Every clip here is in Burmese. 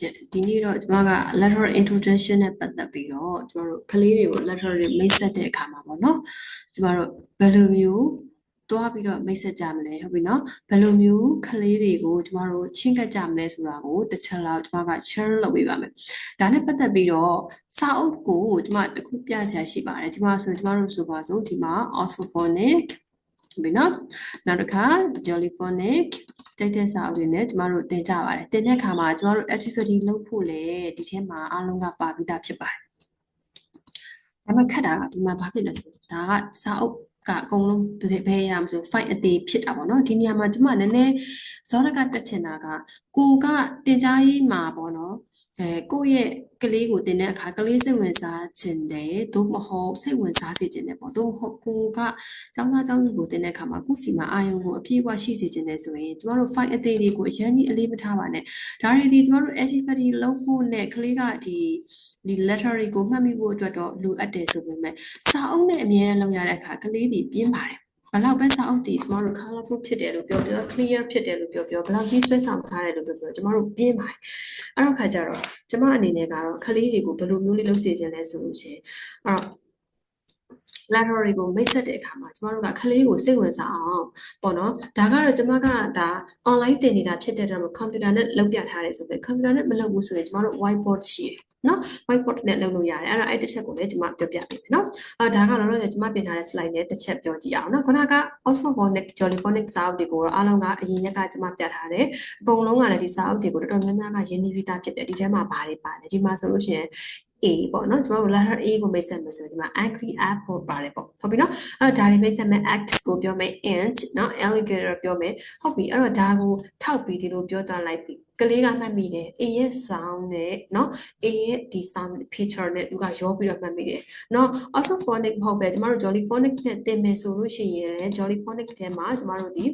ရှင်ဒီနေ့တော့ကျွန်မက lateral introduction နဲ့ပတ်သက်ပြီးတော့ကျွန်တော်တို့ကလေးတွေကို lateral တွေမိတ်ဆက်တဲ့အခါမှာပေါ့နော်ကျွန်တော်တို့ဘယ်လိုမျိုးတွားပြီးတော့မိတ်ဆက်ကြမလဲဟုတ်ပြီနော်ဘယ်လိုမျိုးကလေးတွေကိုကျွန်တော်တို့ချင်းကပ်ကြမလဲဆိုတာကိုတစ်ချက်လောက်ကျွန်မက share လုပ်ပေးပါမယ်ဒါနဲ့ပတ်သက်ပြီးတော့စာအုပ်ကိုကျွန်မတစ်ခုပြဆရာရှိပါတယ်ကျွန်မဆိုကျွန်တော်တို့ဆိုပါစို့ဒီမှာ orthophonic ဟုတ်ပြီနော်နောက်တစ်ခါ jollyphonic တိုက်တဲ့စာအုပ်တွေနဲ့ကျမတို့သင်ကြပါတယ်သင်တဲ့အခါမှာကျမတို့ activity လုပ်ဖို့လည်းဒီထဲမှာအားလုံးကပါပြီးသားဖြစ်ပါတယ်ဒါပေမဲ့ခက်တာကဒီမှာဘာဖြစ်လဲဆိုတော့ဒါကစာအုပ်ကအကုန်လုံးဘယ်ဘယ်ရမဆို fight အသေးဖြစ်တာပေါ့နော်ဒီနေရာမှာကျမနည်းနည်းဇောရကတက်ချင်တာကကိုကတင် जा ရေးမှာပေါ့နော် အဲကိုယ့်ရဲ့ကလေးကိုတင်တဲ့အခါကလေးစိတ်ဝင်စားခြင်းတယ်သို့မဟုတ်စိတ်ဝင်စားစေခြင်းတယ်ပေါ့သို့မဟုတ်ကိုကကျောင်းသားကျောင်းသူကိုတင်တဲ့အခါမှာကိုယ့်စီမှာအာယုံကိုအပြည့်အဝရှိစေခြင်းတယ်ဆိုရင်ကျမတို့ fight အသေးလေးကိုအရင်ကြီးအလေးမထားပါနဲ့ဒါတွေဒီကျမတို့ activity လုပ်ဖို့နဲ့ကလေးကဒီဒီ letter ကိုမှတ်မိဖို့အတွက်တော့လိုအပ်တယ်ဆိုပေမဲ့စာအုပ်နဲ့အမြဲတမ်းလုပ်ရတဲ့အခါကလေးတွေပြင်းပါတယ် ဘလောက်ပဲစာအုပ်တွေကျမတို့ colorful ဖြစ်တယ်လို့ပြောပြော clear ဖြစ်တယ်လို့ပြောပြောဘလောက်ကြီးဆွဲဆောင်ထားတယ်လို့ပြောပြောကျမတို့ပြင်းပါတယ်အဲ့တော့ခါကျတော့ကျမအနေနဲ့ကတော့ကလေးတွေကိုဘယ်လိုမျိုးလေးလုပ်စေချင်လဲဆိုလို့ရှိရင်အဲ့တော့ lateral တွေကိုမိတ်ဆက်တဲ့အခါမှာကျမတို့ကကလေးကိုစိတ်ဝင်စားအောင်ပေါ့နော်ဒါကတော့ကျမကဒါ online သင်နေတာဖြစ်တဲ့အတွက် computer နဲ့လုပ်ပြထားတယ်ဆိုပေမဲ့ computer နဲ့မလုပ်ဘူးဆိုရင်ကျမတို့ whiteboard ရှိတယ် နော် whiteboard နဲ့လုပ်လို့ရတယ်အဲ့တော့အဲ့တစ်ချက်ကိုလည်းကျွန်မပြောပြပေးမယ်နော်အာဒါကတော့တော့ကျွန်မပြင်ထားတဲ့ slide နဲ့တစ်ချက်ပြောကြည့်အောင်နော်ခုနက osmophonic jollyphonic စာအုပ်တွေကိုတော့အားလုံးကအရင်ရက်ကကျွန်မပြထားတယ်အကုန်လုံးကလည်းဒီစာအုပ်တွေကိုတော်တော်များများကရင်းနှီးပြီးသားဖြစ်တယ်ဒီထဲမှာဘာတွေပါလဲဒီမှာဆိုလို့ရှိရင် A ပေါ့နော်ကျွန်တော်တို့ letter A ကိုမိတ်ဆက်မယ်ဆိုရင်ဒီမှာ angry apple ပါတယ်ပေါ့ဟုတ်ပြီနော်အဲ့တော့ဒါတွေမိတ်ဆက်မယ် X ကိုပြောမယ် ant နော် alligator ပြောမယ်ဟုတ်ပြီအဲ့တော့ဒါကိုထောက်ပြီးဒီလိုပြောသွားလိုက်ပြီကလေးကမှတ်မိတယ် A ရဲ့ sound နဲ့နော် A ရဲ့ဒီ sound picture နဲ့သူကရောပြီးတော့မှတ်မိတယ်နော် orthophonic မဟုတ်ပဲကျမတို့ jollyphonic နဲ့သင်မယ်ဆိုလို့ရှိရင်လည်း jollyphonic ထဲမှာကျမတို့ဒီ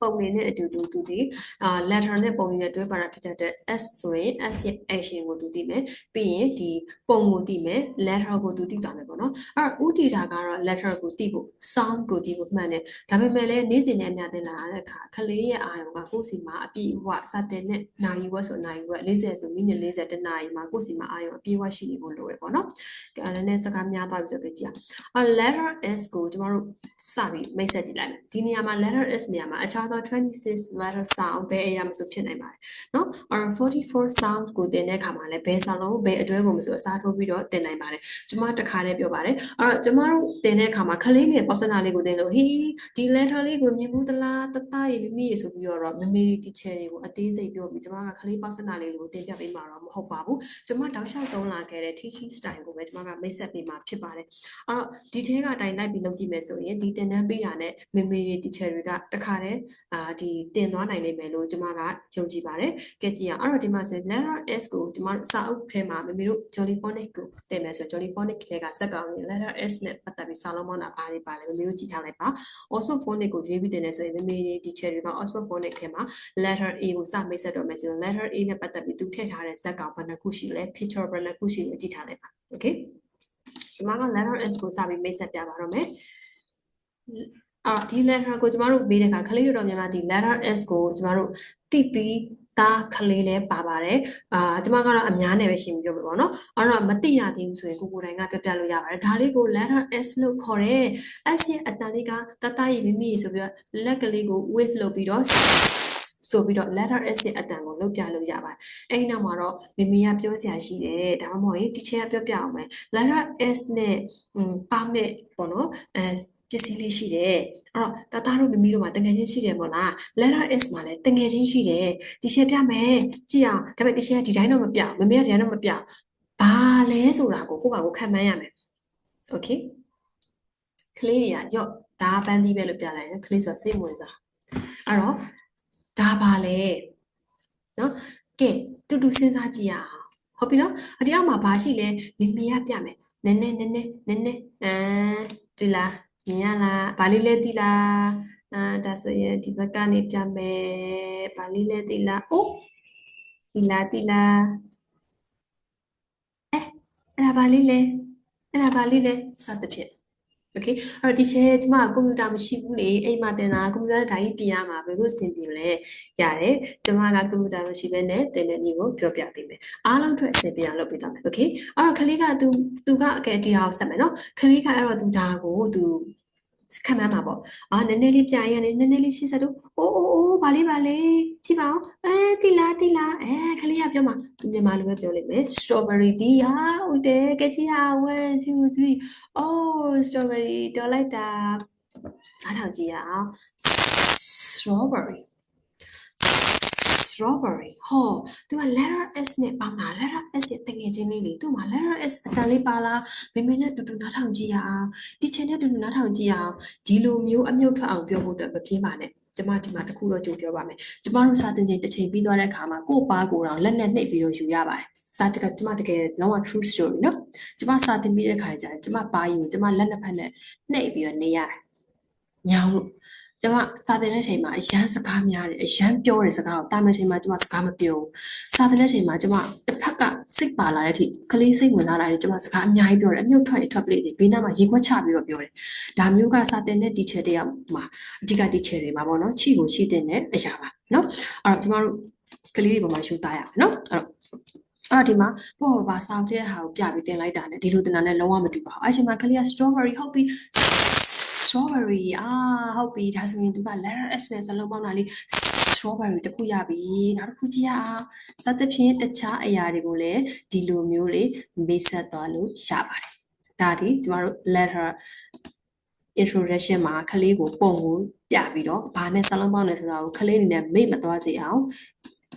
ပုံလေးနဲ့အတူတူသူဒီအာ letter နဲ့ပုံလေးနဲ့တွဲပါတာဖြစ်တဲ့အတွက် S ဆိုရင် S ရဲ့ action ကိုသူသိမယ်ပြီးရင်ဒီပုံကိုသိမယ် letter ကိုသူသိတာမယ်ပေါ့နော်အဲ့တော့ဥတီတာကတော့ letter ကိုသိဖို့ sound ကိုသိဖို့မှန်တယ်ဒါပေမဲ့လည်းနေ့စဉ်နဲ့အများသင်လာတဲ့အခါခလေးရဲ့အာရုံကကိုယ့်စီမှာအပြည့်အဝစတဲ့နဲ့နိုင်ဝက်ဆိုနိုင်ဝက်40ဆိုမိနစ်40တနာရီမှာကိုယ့်စီမှာအာရုံအပြည့်အဝရှိနေဖို့လိုတယ်ပေါ့နော်အဲ့ဒါနဲ့စကားများသွားပြီဆိုကြည့်ကြအောင် letter S ကိုကျမတို့စပြီးမိတ်ဆက်ကြည့်လိုက်မယ်ဒီနေရာမှာ letter S နေရာမှာအခြားခြားသော26 letter sound ဘယ်အရာမဆိုဖြစ်နိုင်ပါတယ်နော်အော်44 sound ကိုတင်တဲ့အခါမှာလည်းဘယ်စာလုံးဘယ်အတွဲကိုမဆိုအစားထိုးပြီးတော့တင်နိုင်ပါတယ်ကျွန်မတခါတည်းပြောပါတယ်အဲ့တော့ကျွန်မတို့တင်တဲ့အခါမှာခလေးငယ်ပေါက်စနာလေးကိုတင်လို့ဟေးဒီ letter လေးကိုမြင်ဘူးသလားတတရေမိမိရေဆိုပြီးတော့မမေရီ teacher တွေကိုအသေးစိတ်ပြောပြီးကျွန်မကခလေးပေါက်စနာလေးကိုတင်ပြပေးမှာတော့မဟုတ်ပါဘူးကျွန်မတောက်လျှောက်သုံးလာခဲ့တဲ့ teaching style ကိုပဲကျွန်မကမိတ်ဆက်ပေးမှာဖြစ်ပါတယ်အဲ့တော့ဒီထဲကအတိုင်းလိုက်ပြီးလုပ်ကြည့်မယ်ဆိုရင်ဒီတင်တန်းပေးတာနဲ့မမေရီ teacher တွေကတခါတည်းအာဒီတင်သွားနိုင်လိမ့်မယ်လို့ကျွန်မကယုံကြည်ပါတယ်။ကဲကြည့်အောင်အဲ့တော့ဒီမှာဆိုရင် letter S ကိုကျွန်မတို့စာအုပ်ထဲမှာမမေတို့ jollyphonic ကိုတင်မယ်ဆို jollyphonic ထဲကစက်ကောင်ရင် letter S နဲ့ပတ်သက်ပြီးစာလုံးမောင်းတာဘာတွေပါလဲမမေတို့ကြည့်ထားလိုက်ပါ။ osmophonic ကိုရွေးပြီးတင်နေဆိုရင်မမေတွေ teacher တွေက osmophonic ထဲမှာ letter A ကိုစမိတ်ဆက်တော့မယ်ဆိုရင် letter A နဲ့ပတ်သက်ပြီးသူထည့်ထားတဲ့စက်ကောင်ဘယ်နှခုရှိလဲ picture ဘယ်နှခုရှိလဲကြည့်ထားလိုက်ပါ။ okay ကျွန်မက letter S ကိုစပြီးမိတ်ဆက်ပြပါတော့မယ်။ အာဒီ letter ကိုကျမတို့မေးတဲ့အခါခလေးတော်တော်များများဒီ letter S ကိုကျမတို့တိပြီးသားခလေးလဲပါပါတယ်အာကျမကတော့အများနဲ့ပဲရှင်းပြပြောပြပါတော့အဲ့တော့မသိရသေးဘူးဆိုရင်ကိုကိုတိုင်းကပြပြလို့ရပါတယ်ဒါလေးကို letter S လို့ခေါ်တယ် S ရဲ့အတန်လေးကတတရည်မိမိဆိုပြီးတော့လက်ကလေးကို wave လုပ်ပြီးတော့ဆိုပြီးတော့ letter S ရဲ့အတန်ကိုလုပ်ပြလို့ရပါတယ်။အဲဒီနောက်မှာတော့မမီကပြောစရာရှိတယ်။ဒါမှမဟုတ်ရင် teacher ကပြောပြအောင်မယ် letter S နဲ့ပါမဲ့ပေါ့နော်အဲ ပစ္စည်းလေးရှိတယ်။အဲ့တော့တသားတို့မမီတို့မှာတငယ်ချင်းရှိတယ်မို့လား။ letter S မှာလည်းတငယ်ချင်းရှိတယ်။ဒီရှယ်ပြမယ်။ကြည့်အောင်။ဒါပေမဲ့ဒီရှယ်ကဒီတိုင်းတော့မပြ။မမေကဒီတိုင်းတော့မပြ။ဘာလဲဆိုတာကိုကိုယ့်ဘာကိုခံမှန်းရမယ်။ Okay ။ကလေးတွေကရော့ဒါပန်းသီးပဲလို့ပြလိုက်တယ်။ကလေးဆိုတာစိတ်ဝင်စား။အဲ့တော့ဒါပါလေနော်ကဲတူတူစဉ်းစားကြည့်ရအောင်ဟုတ်ပြီနော်အဒီအောက်မှာဘာရှိလဲမမီရပြမယ်နည်းနည်းနည်းနည်းနည်းနည်းအဲတွေ့လား မြင်ရလားဘာလေးလဲသိလားအာဒါဆိုရင်ဒီဘက်ကနေပြမယ်ဘာလေးလဲသိလားအိုးသိလားသိလားအဲအဲ့ဒါဘာလေးလဲအဲ့ဒါဘာလေးလဲစသဖြင့် okay အဲ့တော့ဒီချက်ကျမကွန်ပျူတာမရှိဘူးလေအိမ်မှာတင်တာကွန်ပျူတာဓာတ်ကြီးပြင်ရမှာဘယ်လိုအဆင်ပြေမလဲရတယ်ကျမကကွန်ပျူတာမရှိဘဲနဲ့တင်တဲ့နည်းကိုပြောပြပေးမယ်အားလုံးအတွက်အဆင်ပြေအောင်လုပ်ပေးသွားမယ် okay အဲ့တော့ခလေးကသူသူကအကယ်ဒီဟာကိုဆက်မယ်နော်ခလေးကအဲ့တော့သူဒါကိုသူ ခံမှန်းမှာပေါ့အာနည်းနည်းလေးပြရင်နည်းနည်းလေးရှင်းစတော့အိုးအိုးအိုးဗာလေးဗာလေးကြည့်ပါဦးအဲတိလားတိလားအဲခလေးကပြောမှာသူမြန်မာလိုပဲပြောလိမ့်မယ် strawberry ဒီဟာဟုတ်တယ်ကကြည့်ဟာ1 2 3 oh strawberry တော်လိုက်တာအားထောင်ကြည့်ရအောင် strawberry strawberry ဟောသူက letter s နဲ့ပေါင်းတာ letter s ရဲ့တငယ်ချင်းလေးလေသူ့မှာ letter s အတန်လေးပါလားမေမေနဲ့တူတူနားထောင်ကြည့်ရအောင်တီချင်နဲ့တူတူနားထောင်ကြည့်ရအောင်ဒီလိုမျိုးအမြုပ်ထွက်အောင်ပြောဖို့အတွက်မပြင်းပါနဲ့ကျမဒီမှာတခုတော့ကြိုပြောပါမယ်ကျမတို့စာသင်ချိန်တစ်ချိန်ပြီးသွားတဲ့အခါမှာကို့ပါကိုတော့လက်နဲ့နှိပ်ပြီးတော့ယူရပါတယ်ဒါတကကျမတကယ်လုံးဝ true story နော်ကျမစာတင်ပြီးတဲ့ခါကျရင်ကျမပါရင်ကျမလက်နှစ်ဖက်နဲ့နှိပ်ပြီးတော့နေရတယ်ညောင်းလို့ ကျမစာသင်တဲ့ချိန်မှာအရန်စကားများတယ်အရန်ပြောတဲ့စကားကိုတာမန်ချိန်မှာကျမစကားမပြောဘူးစာသင်တဲ့ချိန်မှာကျမတစ်ဖက်ကစိတ်ပါလာတဲ့အထိကလေးစိတ်ဝင်လာတာလေကျမစကားအများကြီးပြောတယ်အမြုပ်ထွက်ရင်ထွက်ပလိဒီဘေးနားမှာရေခွက်ချပြီးတော့ပြောတယ်ဒါမျိုးကစာသင်တဲ့ teacher တယောက်မှာအဓိက teacher တွေမှာပေါ့နော်ချီကိုချီတင်တဲ့အရာပါနော်အဲ့တော့ကျမတို့ကလေးတွေပေါ်မှာရှုသားရမယ်နော်အဲ့တော့အဲ့တော့ဒီမှာပေါ့ပါပါဆောင်းတဲ့ဟာကိုပြပြီးတင်လိုက်တာ ਨੇ ဒီလိုတင်တာ ਨੇ လုံးဝမတူပါဘူးအဲ့ချိန်မှာကလေးက strawberry ဟုတ်ပြီ strawberry အာဟုတ်ပြီဒါဆိုရင်သူက letter S နဲ့စလုံးပေါင်းတာလေး strawberry တစ်ခုရပြီနောက်တစ်ခုကြည့်ရအောင်စသဖြင့်တခြားအရာတွေကိုလည်းဒီလိုမျိုးလေးမိတ်ဆက်သွားလို့ရပါတယ်ဒါဒီကျမတို့ letter introduction မှာကလေးကိုပုံကိုပြပြီးတော့ဘာနဲ့စလုံးပေါင်းလဲဆိုတာကိုကလေးအနေနဲ့မေ့မသွားစေအောင်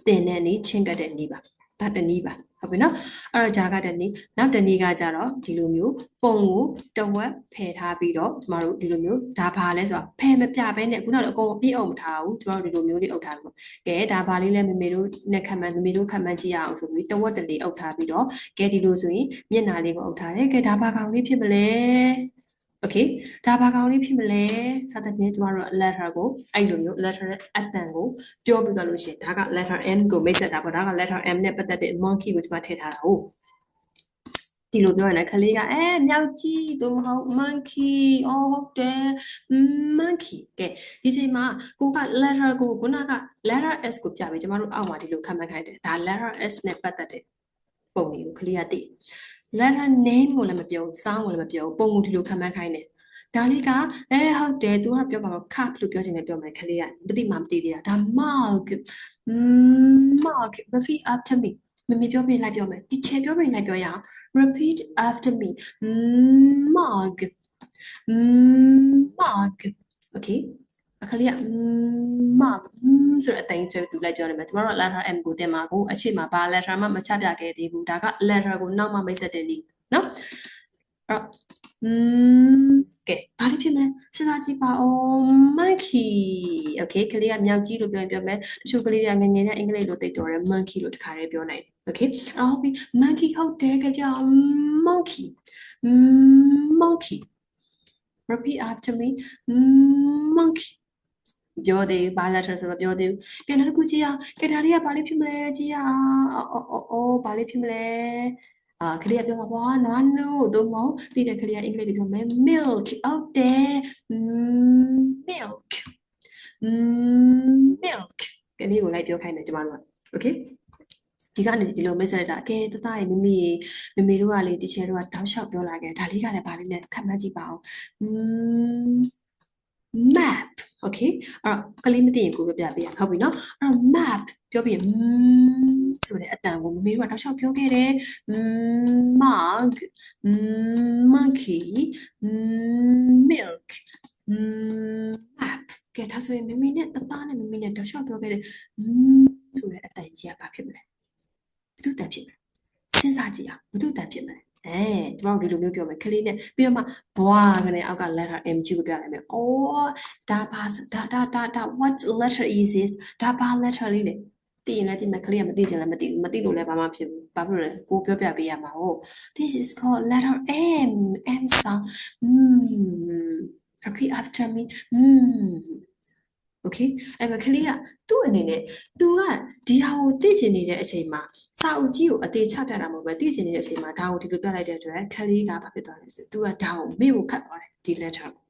တင်တဲ့နေ့ချင်းကတဲ့နေ့ပါ ဒါတနည်းပါဟုတ်ပြီနော်အဲ့တော့ဂျာကတနည်းနောက်တနည်းကကြတော့ဒီလိုမျိုးပုံကိုတဝက်ဖယ်ထားပြီးတော့ကျမတို့ဒီလိုမျိုးဒါဘာလဲဆိုတာဖယ်မပြဘဲနဲ့ခုနကတော့အကုန်ပြည့်အောင်မထားဘူးကျမတို့ဒီလိုမျိုးလေးအုပ်ထားပြီးကဲဒါဘာလေးလဲမမေတို့နဲ့ခံမှန်းမမေတို့ခံမှန်းကြည့်ရအောင်ဆိုပြီးတဝက်တလေးအုပ်ထားပြီးတော့ကဲဒီလိုဆိုရင်မျက်နှာလေးကိုအုပ်ထားတယ်ကဲဒါဘာကောင်လေးဖြစ်မလဲ okay ဒါဘာကောင်လေးဖြစ်မလဲစသဖြင့်ကျမတို့ letter ကိုအဲ့လိုမျိုး letter ရဲ့အတန်ကိုပြောပြကြလို့ရှိရင်ဒါက letter M ကိုမိတ်ဆက်တာပေါ့ဒါက letter M နဲ့ပတ်သက်တဲ့ monkey ကိုကျမထည့်ထားတာဟုတ်ဒီလိုပြောရင်လည်းခလေးကအဲမြောက်ကြီးသို့မဟုတ် monkey အော်ဟုတ်တယ် monkey ကဲဒီချိန်မှာကိုက letter ကိုခုနက letter S ကိုပြပြီးကျမတို့အောက်မှာဒီလိုခန့်မှန်းခိုင်းတယ်ဒါ letter S နဲ့ပတ်သက်တဲ့ပုံလေးကိုခလေးကသိ letter name ကိုလည်းမပြောဘူး sound ကိုလည်းမပြောဘူးပုံကိုဒီလိုခံမှန်းခိုင်းတယ်ဒါလေးကအဲဟုတ်တယ်သူကပြောပါတော့ cup လို့ပြောချင်တယ်ပြောမယ်ခလေးကမသိမှမသိသေးတာဒါ mug mug repeat after me မမေပြောပြလိုက်ပြောမယ်ဒီချေပြောပြလိုက်ပြောရအောင် repeat after me mug mug okay အခလေးက mark ဆိုတဲ့အတိုင်းဆိုသူလိုက်ပြောနေမှာကျမတို့က letter M ကိုတင်မှာကိုအချိန်မှာဘာ letter မှမချပြခဲ့သေးဘူးဒါက letter ကိုနောက်မှမိတ်ဆက်တင်နေနော်အဲ့တော့อืมကဲဘာလို့ဖြစ်မလဲစဉ်းစားကြည့်ပါဦး monkey okay ကလေးကမြောက်ကြီးလို့ပြောရင်ပြောမယ်တချို့ကလေးတွေကငယ်ငယ်နဲ့အင်္ဂလိပ်လိုသိတော်တယ် monkey လို့တခါတည်းပြောနိုင်တယ် okay အဲ့တော့ဟုတ်ပြီ monkey ဟုတ်တယ်ကြောင် monkey monkey repeat after me monkey ပြောသေးဘာ letter ဆိုတော့ပြောသေးဘူးကဲနောက်တစ်ခုကြည့်အောင်ကဲဒါလေးကဘာလေးဖြစ်မလဲကြည့်အောင်အော်အော်အော်ဘာလေးဖြစ်မလဲအာခလေးကပြောမှာပေါ့နွားနို့သို့မဟုတ်ပြီးတဲ့ခလေးကအင်္ဂလိပ်လိုပြောမယ် milk ဟုတ်တယ် milk milk ကလေးကိုလိုက်ပြောခိုင်းတယ်ကျမတို့က okay ဒီကနေဒီလို message တာအကဲတသားရေမမေမမေတို့ကလေတီချာတို့ကတောက်လျှောက်ပြောလာခဲ့ဒါလေးကလည်းဗာလေးနဲ့ခက်မှန်းကြည့်ပါအောင် map okay အဲ့တော့ကလေးမသိရင်ကိုပြောပြပေးရဟုတ်ပြီနော်အဲ့တော့ map ပြောပြီးဆိုတဲ့အတန်ကိုမမေတို့ကတောက်လျှောက်ပြောခဲ့တယ် mug monkey milk map ကဲဒါဆိုရင်မမေနဲ့တသားနဲ့မမေနဲ့တောက်လျှောက်ပြောခဲ့တယ်ဆိုတဲ့အတန်ကြီးကဘာဖြစ်မလဲဘယ်သူတန်ဖြစ်မလဲစဉ်းစားကြည့်အောင်ဘယ်သူတန်ဖြစ်မလဲ အဲကျမတို့ဒီလိုမျိုးပြောမယ်ကလေးနဲ့ပြီးတော့မှဘွားကနေအောက်က letter M ကြီးကိုပြလိုက်မယ်။အော်ဒါပါဒါဒါဒါဒါ what letter is this ဒါပါ letter လေးလေသိရင်လည်းသိမယ်ကလေးကမသိချင်လည်းမသိဘူးမသိလို့လည်းဘာမှဖြစ်ဘူးဘာဖြစ်လို့လဲကိုပြောပြပေးရမှာဟုတ် this is called letter M M sound mm repeat after me mm okay အဲ့မှာကလေးကသူ့အနေနဲ့သူကဒီဟာကိုသိချင်နေတဲ့အချိန်မှာစာအုပ်ကြီးကိုအသေးချပြတာမဟုတ်ပဲသိချင်နေတဲ့အချိန်မှာဒါကိုဒီလိုပြလိုက်တဲ့အတွက်ကလေးကဘာဖြစ်သွားလဲဆိုသူကဒါကိုမေ့ကိုခတ်သွားတယ်ဒီ letter ကို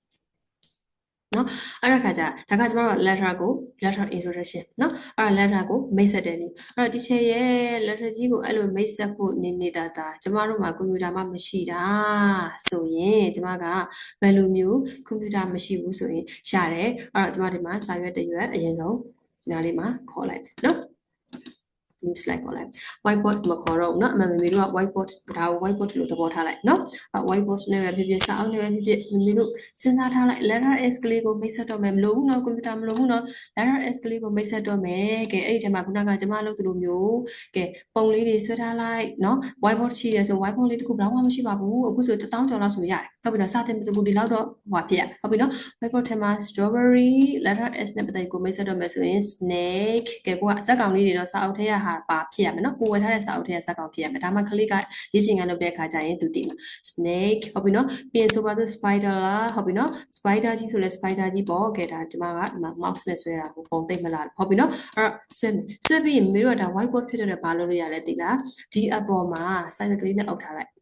နော်အဲ့ဒါခါကျဒါကကျမတို့ letter ကို letter introduction နော်အဲ့ဒါ letter ကိုမိတ်ဆက်တယ်နီအဲ့တော့ teacher ရဲ့ letter ကြီးကိုအဲ့လိုမိတ်ဆက်ဖို့နေနေတာတာကျမတို့မှာကွန်ပျူတာမှမရှိတာဆိုရင်ကျမကဘယ်လိုမျိုးကွန်ပျူတာမရှိဘူးဆိုရင်ရတယ်အဲ့တော့ကျမဒီမှာစာရွက်တစ်ရွက်အရင်ဆုံးညာလေးမှာခေါ်လိုက်မယ်နော် new slide ခေါ်လိုက် whiteboard မခေါ်တော့ဘူးเนาะအမှန်မမေတို့က whiteboard ဒါကို whiteboard လို့သဘောထားလိုက်เนาะအဲ whiteboard နဲ့ပဲဖြစ်ဖြစ်စာအုပ်နဲ့ပဲဖြစ်ဖြစ်မမေတို့စဉ်းစားထားလိုက် letter s ကလေးကိုမိတ်ဆက်တော့မယ်မလို့ဘူးเนาะကွန်ပျူတာမလို့ဘူးเนาะ letter s ကလေးကိုမိတ်ဆက်တော့မယ်ကဲအဲ့ဒီထဲမှာခုနကကျွန်မလုပ်သလိုမျိုးကဲပုံလေးတွေဆွဲထားလိုက်เนาะ whiteboard ရှိရဆို whiteboard လေးတစ်ခုဘယ်တော့မှမရှိပါဘူးအခုဆို1000ကျော်လောက်ဆိုရတယ်ဟုတ်ပြီเนาะစတင်မစဘူးဒီလောက်တော့ဟိုဖြစ်ရဟုတ်ပြီเนาะ whiteboard ထဲမှာ strawberry letter s နဲ့ပတ်သက်ကိုမိတ်ဆက်တော့မယ်ဆိုရင် snake ကဲကိုကဇက်ကောင်လေးတွေတော့စာအုပ်ထဲကဟာ ပါဖြစ်ရမယ်เนาะကိုဝယ်ထားတဲ့စာအုပ်ထဲကဇက်ကောင်ဖြစ်ရမယ်ဒါမှကလေးကရေးချင်ကလုပ်တဲ့အခါကျရင်သူသိမှာ snake ဟုတ်ပြီเนาะပြင်ဆိုပါဆို spider လားဟုတ်ပြီเนาะ spider ကြီးဆိုလဲ spider ကြီးပေါ့ကဲဒါကျွန်မကဒီမှာ mouse နဲ့ဆွဲတာကိုပုံသိမ့်မလားဟုတ်ပြီเนาะအဲ့တော့ဆွဲမယ်ဆွဲပြီးရင်မေတို့ကဒါ whiteboard ဖြစ်တဲ့ဘာလုပ်လို့ရလဲသိလားဒီအပေါ်မှာ side ကလေးနဲ့အုပ်ထားလိုက်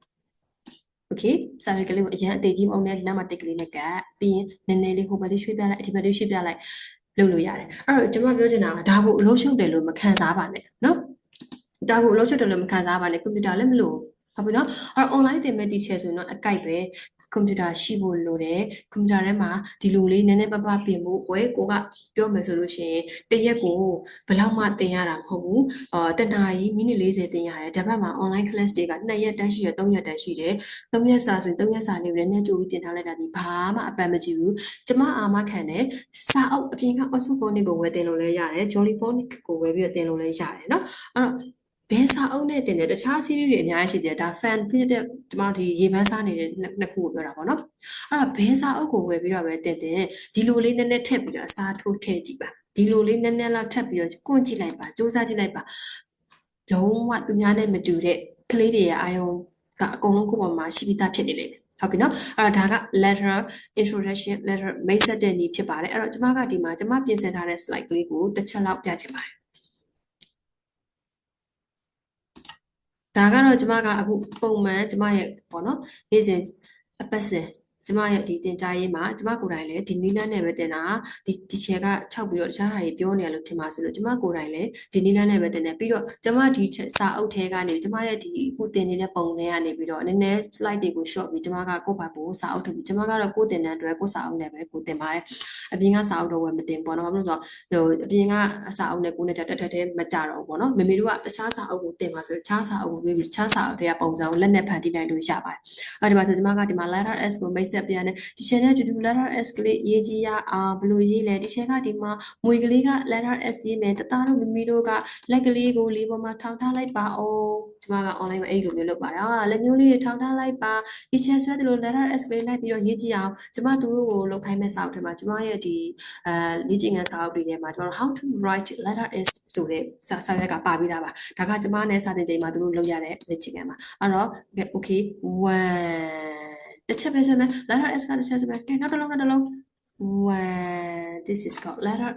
okay စာရွက်ကလေးကိုအရင်အသေးကြီးမအောင်နဲ့ဒီနားမှာတိတ်ကလေးနဲ့ကပ်ပြီးရင်နည်းနည်းလေးဟိုဘက်လေးရွှေ့ပြလိုက်ဒီဘက်လေးရွှေ့ပြလိုက် လုပ်လို့ရတယ်အဲ့တော့ကျွန်မပြောချင်တာကဒါကိုအလုံးရှုပ်တယ်လို့မခံစားပါနဲ့နော်ဒါကိုအလုံးရှုပ်တယ်လို့မခံစားပါနဲ့ကွန်ပျူတာလည်းမလို့ဟုတ်ပြီနော်အဲ့တော့ online သင်မဲ့ teacher ဆိုရင်တော့အကိုက်ပဲ ကွန်ပျူတာရှိဖို့လိုတယ်ကွန်ပျူတာထဲမှာဒီလိုလေးနည်းနည်းပါးပါးပြင်ဖို့ဝယ်ကိုကပြောမယ်ဆိုလို့ရှိရင်တရက်ကိုဘယ်လောက်မှသင်ရတာမဟုတ်ဘူးအာတနာရီမိနစ်40သင်ရတယ်ဒါပေမဲ့ online class တွေက2ရက်တန်းရှိရ3ရက်တန်းရှိတယ်3ရက်စာဆိုရင်3ရက်စာလေးကိုလည်းနည်းကြိုးပြီးပြင်ထားလိုက်တာဒီဘာမှအပန်မကြည့်ဘူးကျမအာမခံတယ်စာအုပ်အပြင်က Oxford ကိုဝယ်တင်လို့လည်းရတယ် Jolly Phonic ကိုဝယ်ပြီးတော့တင်လို့လည်းရတယ်เนาะအဲ့တော့ ဘယ်စာအုပ်နဲ့တင်တယ်တခြား series တွေအများကြီးရှိတယ်ဒါ fan ဖြစ်တဲ့ကျမတို့ဒီရေပန်းစားနေတဲ့နှစ်ခုကိုပြောတာပေါ့နော်အဲ့တော့ဘယ်စာအုပ်ကိုဝယ်ပြီးတော့ပဲတင်တယ်ဒီလိုလေးနည်းနည်းထည့်ပြီးတော့အစားထိုးထည့်ကြည့်ပါဒီလိုလေးနည်းနည်းလောက်ထပ်ပြီးတော့ကွန့်ကြည့်လိုက်ပါစူးစမ်းကြည့်လိုက်ပါလုံးဝသူများနဲ့မတူတဲ့ကလေးတွေရဲ့အာယုံကအကုန်လုံးကိုယ်ပေါ်မှာရှိပြီးသားဖြစ်နေလိမ့်မယ်ဟုတ်ပြီနော်အဲ့တော့ဒါက letter introduction letter မိတ်ဆက်တဲ့နည်းဖြစ်ပါတယ်အဲ့တော့ကျမကဒီမှာကျမပြင်ဆင်ထားတဲ့ slide ကလေးကိုတစ်ချက်လောက်ပြချင်ပါတယ် ဒါကတော့ကျမကအခုပုံမှန်ကျမရဲ့ပေါ့နော်နေ့စဉ်အပတ်စဉ် ကျမရဲ့ဒီတင်ကြားရေးမှာကျမကိုယ်တိုင်လည်းဒီနီလန်းနဲ့ပဲတင်တာဒီဒီချေကခြောက်ပြီးတော့တခြားဟာတွေပြောနေရလို့ထင်ပါဆိုလို့ကျမကိုယ်တိုင်လည်းဒီနီလန်းနဲ့ပဲတင်တယ်ပြီးတော့ကျမဒီစာအုပ်ထဲကနေကျမရဲ့ဒီအခုတင်နေတဲ့ပုံတွေကနေပြီးတော့နည်းနည်း slide တွေကို short ပြီးကျမကကိုယ့်ဘာကိုစာအုပ်ထုတ်ပြီးကျမကတော့ကိုယ်တင်တဲ့အတွက်ကိုယ်စာအုပ်နဲ့ပဲကိုယ်တင်ပါတယ်အပြင်ကစာအုပ်တော့ဝယ်မတင်ပေါ့နော်ဘာလို့လဲဆိုတော့ဟိုအပြင်ကစာအုပ်နဲ့ကိုယ်နဲ့တက်တက်တက်မကြတော့ဘူးပေါ့နော်မေမေတို့ကတခြားစာအုပ်ကိုတင်ပါဆိုတခြားစာအုပ်ကိုရွေးပြီးတခြားစာအုပ်တွေကပုံစံကိုလက်နဲ့ဖန်တီးနိုင်လို့ရပါတယ်အဲဒီမှာဆိုကျမကဒီမှာ letter s ကိုမိတ်ဆက်ပြန်တယ်ဒီချင်တဲ့တူတူ letter s ကလေးရေးကြည့်ရအောင်ဘယ်လိုရေးလဲဒီချင်ကဒီမှာမွေကလေးက letter s ရေးမယ်တသားတို့မမီတို့ကလက်ကလေးကိုလေးပေါ်မှာထောင်ထားလိုက်ပါအောင်ကျမက online မှာအဲ့လိုမျိုးလုပ်ပါတာလက်ညှိုးလေးထောင်ထားလိုက်ပါဒီချင်ဆွဲတယ်လို့ letter s ကလေးလိုက်ပြီးတော့ရေးကြည့်အောင်ကျမတို့ကိုလုပ်ခိုင်းမဲ့စာအုပ်ထဲမှာကျမရဲ့ဒီအဲလေ့ကျင့်ခန်းစာအုပ်တွေထဲမှာကျမတို့ how to write letter s ဆိုတဲ့စာစာရွက်ကပါပြီးသားပါဒါကကျမနဲ့စာသင်ချိန်မှာတို့လုပ်ရတဲ့လေ့ကျင့်ခန်းပါအဲ့တော့ okay 1 တစ်ချက်ပဲဆိုမယ် letter s ကတစ်ချက်ဆိုမယ်ကဲနောက်တစ်လုံးနောက်တစ်လုံး one this is called letter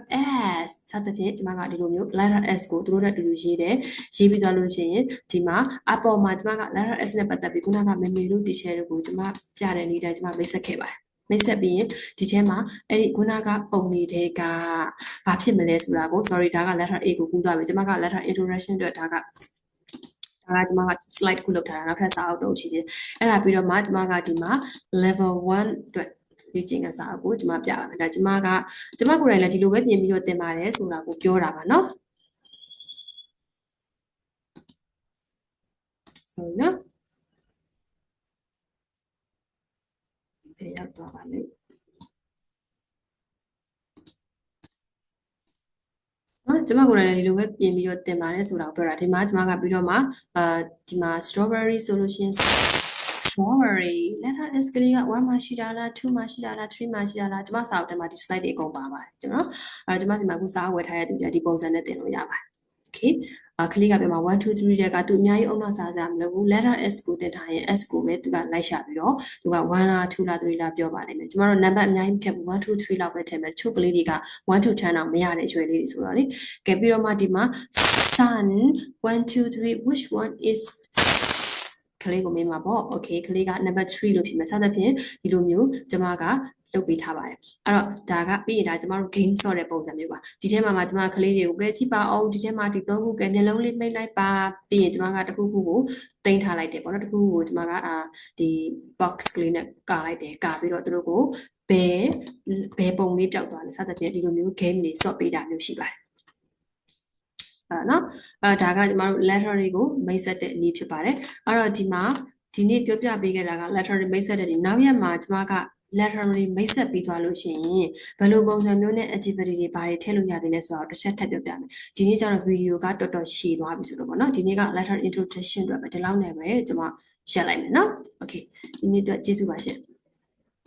s စသဖြင့်ဒီမှာကဒီလိုမျိုး letter s ကိုသူတို့နဲ့အတူတူရေးတယ်ရေးပြီးသွားလို့ရှိရင်ဒီမှာအပေါ်မှာဒီမှာက letter s နဲ့ပတ်သက်ပြီးခုနကမေမေတို့ teacher တို့ကိုဒီမှာပြတဲ့နေ့တိုင်းဒီမှာမိတ်ဆက်ခဲ့ပါတယ်မိတ်ဆက်ပြီးရင်ဒီထဲမှာအဲ့ဒီခုနကပုံလေးတွေကဘာဖြစ်မလဲဆိုတာကို sorry ဒါက letter A ကိုကူးသွားပြီဒီမှာက letter introduction အတွက်ဒါက ဒါကကျွန်မက slide ခုလုပ်ထားတာနောက်ထပ်စာအုပ်တော့ရှိသေးတယ်အဲ့ဒါပြီးတော့မှကျွန်မကဒီမှာ level 1အတွက်လေ့ကျင့်ခန်းစာအုပ်ကိုကျွန်မပြပါမယ်ဒါကျွန်မကကျွန်မကိုယ်တိုင်လည်းဒီလိုပဲပြင်ပြီးတော့သင်ပါတယ်ဆိုတာကိုပြောတာပါနော်ဆိုနော်ဘယ်ရောက်သွားပါလဲနော် ကျမကိုယ်တိုင်လည်းဒီလိုပဲပြင်ပြီးတော့တင်ပါတယ်ဆိုတာကိုပြောတာဒီမှာကျမကပြီးတော့မှအာဒီမှာ strawberry ဆိုလို့ရှိရင် strawberry letter s ကလေးက1မှာရှိတာလား2မှာရှိတာလား3မှာရှိတာလားကျမစာအုပ်ထဲမှာဒီ slide တွေအကုန်ပါပါတယ်ကျွန်တော်အဲ့တော့ကျမစီမှာအခုစာအုပ်ဝယ်ထားတဲ့သူတွေကဒီပုံစံနဲ့တင်လို့ရပါတယ် okay အာ ကလေးကပြောမှာ1 2 3တဲ့ကသူအများကြီးအုံနောက်စားစားမလုပ်ဘူး letter S ကိုတင်ထားရင် S ကိုပဲသူကလိုက်ရှာပြီးတော့သူက1လား2လား3လားပြောပါလိမ့်မယ်ကျမတို့နံပါတ်အများကြီးမထည့်ဘူး1 2 3လောက်ပဲထည့်မယ်တချို့ကလေးတွေက1 to 10တော့မရတဲ့အရွယ်လေးတွေဆိုတော့လေကဲပြီးတော့မှဒီမှာ sun 1 2 3 which one is ကလေးကိုမေးမှာပေါ့ okay ကလေးက number 3လို့ဖြစ်မယ်စသဖြင့်ဒီလိုမျိုးကျမက လုပ်ပေးထားပါတယ်အဲ့တော့ဒါကပြီးရင်ဒါကျမတို့ game ဆော့တဲ့ပုံစံမျိုးပါဒီထဲမှာမှကျမကလေးတွေကိုကဲကြည့်ပါအောင်ဒီထဲမှာဒီသုံးခုကဲမျက်လုံးလေးမိတ်လိုက်ပါပြီးရင်ကျမကတစ်ခုခုကိုတင်ထားလိုက်တယ်ပေါ့နော်တစ်ခုခုကိုကျမကအာဒီ box ကလေးနဲ့ကာလိုက်တယ်ကာပြီးတော့သူတို့ကိုဘယ်ဘယ်ပုံလေးပျောက်သွားလဲစသဖြင့်ဒီလိုမျိုး game တွေဆော့ပေးတာမျိုးရှိပါတယ်အဲ့တော့နော်အဲ့ဒါကကျမတို့ letter တွေကိုမိတ်ဆက်တဲ့နည်းဖြစ်ပါတယ်အဲ့တော့ဒီမှာဒီနေ့ပြောပြပေးခဲ့တာက letter တွေမိတ်ဆက်တဲ့နည်းနောက်ရက်မှာကျမက letter တွေမိတ်ဆက်ပြီးသွားလို့ရှိရင်ဘယ်လိုပုံစံမျိုးနဲ့ activity တွေဘာတွေထည့်လို့ရသေးလဲဆိုတော့တစ်ချက်ထပ်ပြောပြမယ်ဒီနေ့ကျတော့ video ကတော်တော်ရှည်သွားပြီဆိုတော့ဗောနော်ဒီနေ့က letter introduction အတွက်ပဲဒီလောက်နဲ့ပဲကျမရက်လိုက်မယ်နော် okay ဒီနေ့အတွက်ကျေးဇူးပါရှင်